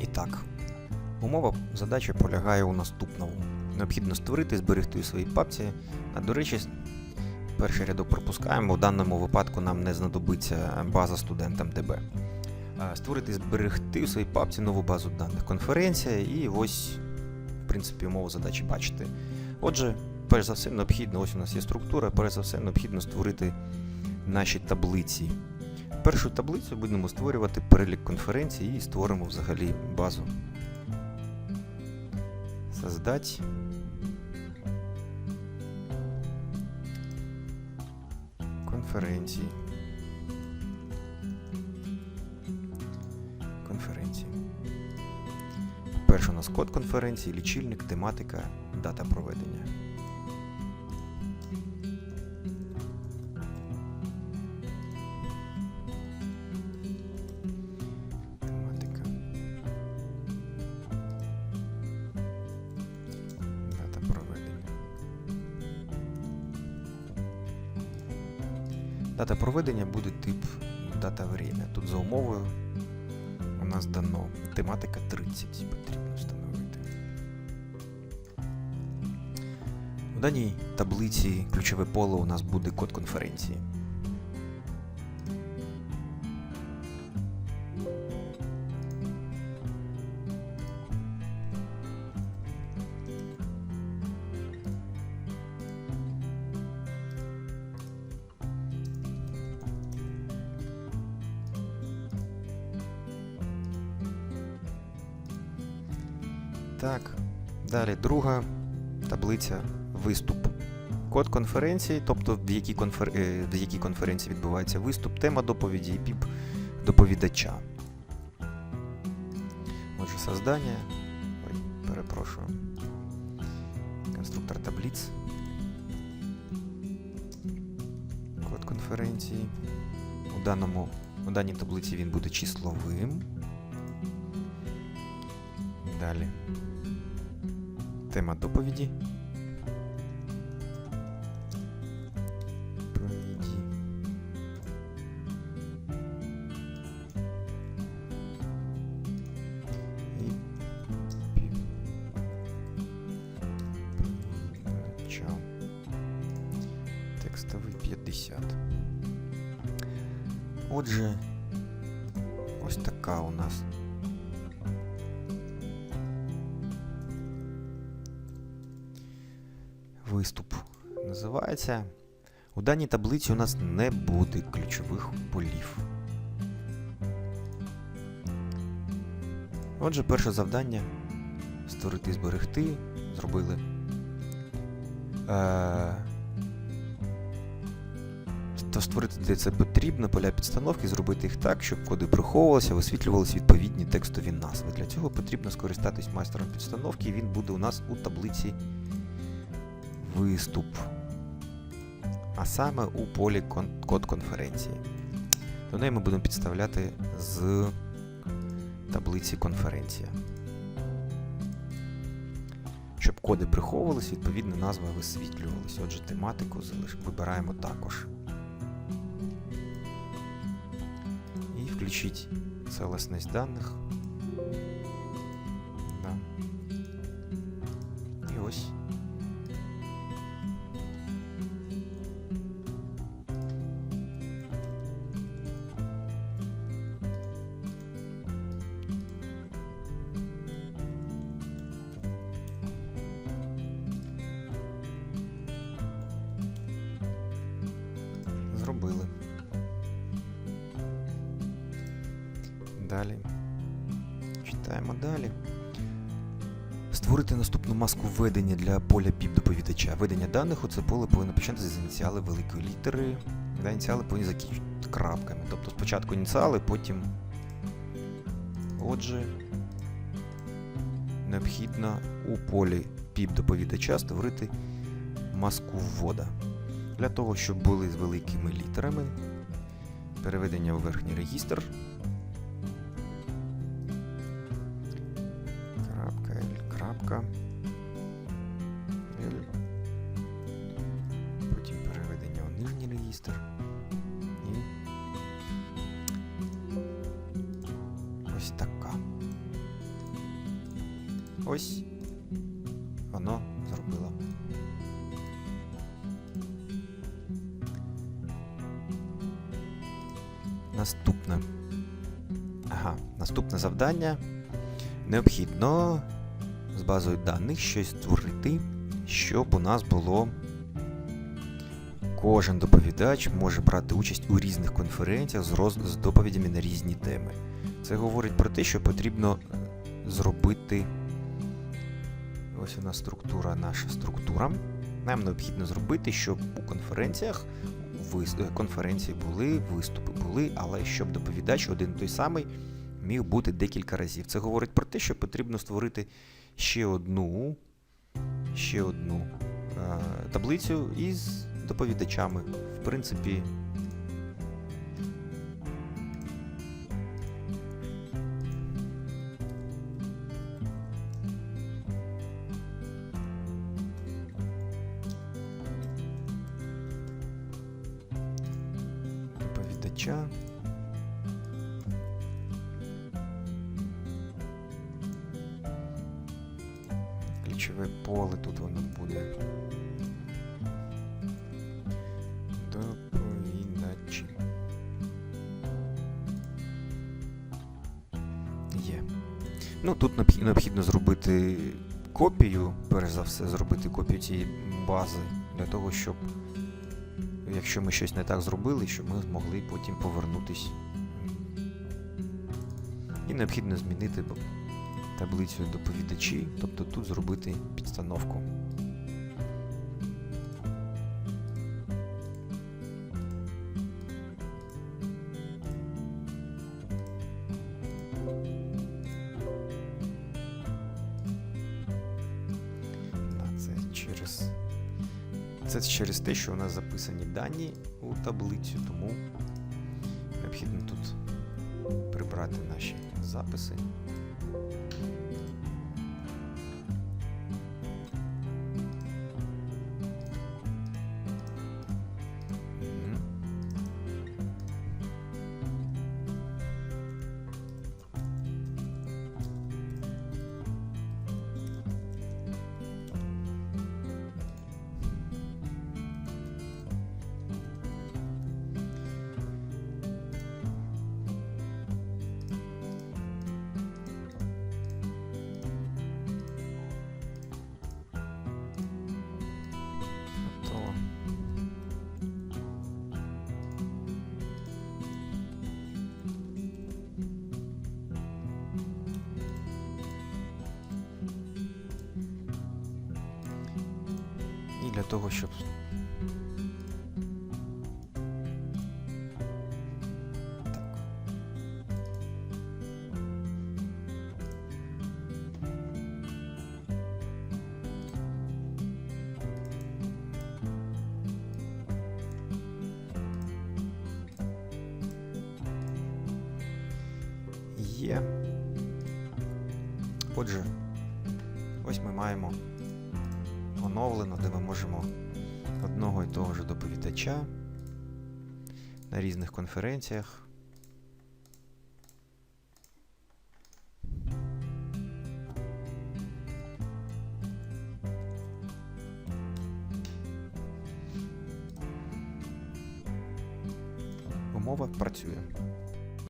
І так, умова задачі полягає у наступному. Необхідно створити зберегти у своїй папці. А до речі, перший рядок пропускаємо. В даному випадку нам не знадобиться база студентам ДБ. Створити і зберегти у своїй папці нову базу даних конференція, і ось, в принципі, умову задачі бачите. Отже, перш за все, необхідно, ось у нас є структура, перш за все, необхідно створити наші таблиці. Першу таблицю будемо створювати перелік конференцій і створимо взагалі базу. Создать. Конференції. Конференції. Перше у нас код конференції, лічильник, тематика, дата проведення. Дата проведення буде тип дата время. Тут за умовою у нас дано тематика 30 потрібно встановити. У даній таблиці ключове поле у нас буде код конференції. Так, далі друга таблиця виступ. Код конференції, тобто в якій, конфер... е, в якій конференції відбувається виступ, тема доповіді і піп доповідача. Отже, создання. Ой, перепрошую. Конструктор таблиць. Код конференції. У, даному, у даній таблиці він буде числовим. Далі. Тема доповіді. Доповіді. І пів. Почав. Текстовий 50. Отже, ось така у нас Виступ називається. У даній таблиці у нас не буде ключових полів. Отже, перше завдання створити і зберегти. Зробили. Е, то створити для це потрібно поля підстановки, зробити їх так, щоб коди приховувалися, висвітлювалися відповідні текстові назви. Для цього потрібно скористатись майстером підстановки, і він буде у нас у таблиці виступ. А саме у полі код конференції. До неї ми будемо підставляти з таблиці конференція. Щоб коди приховувалися, відповідна назва висвітлювалася. Отже, тематику вибираємо також. І включіть целісність даних. Да. Далі. Читаємо далі. Створити наступну маску введення для поля піп доповідача. Введення даних у це поле повинно починатися з ініціали великої літери. Да, ініціали повинні закінчувати крапками. Тобто спочатку ініціали, потім. Отже, необхідно у полі піп доповідача створити маску ввода. Для того, щоб були з великими літерами, переведення у верхній регістр. Крапка. Потім переведення у нижній регістр. І ось така. Ось воно зробило. Наступне. Ага, наступне завдання. Необхідно з базою даних щось створити, щоб у нас було. Кожен доповідач може брати участь у різних конференціях з, роз... з доповідями на різні теми. Це говорить про те, що потрібно зробити. Ось у нас структура, наша структура. Нам необхідно зробити, щоб у конференціях вис- е, конференції були, виступи були, але щоб доповідач один той самий міг бути декілька разів. Це говорить про те, що потрібно створити ще одну, ще одну е, таблицю із доповідачами. В принципі, доповідача. Ключове поле тут воно буде. Доповідачі. Є. Ну, тут необхідно зробити копію, перш за все, зробити копію цієї бази для того, щоб якщо ми щось не так зробили, щоб ми змогли потім повернутись. І необхідно змінити таблицю доповідачі, тобто тут зробити підстановку. Це через те, що у нас записані дані у таблицю, тому необхідно тут прибрати наші записи. Того, щоб так. Отже, ось ми маємо оновлено, де ми можемо одного і того ж доповідача на різних конференціях. Умова працює.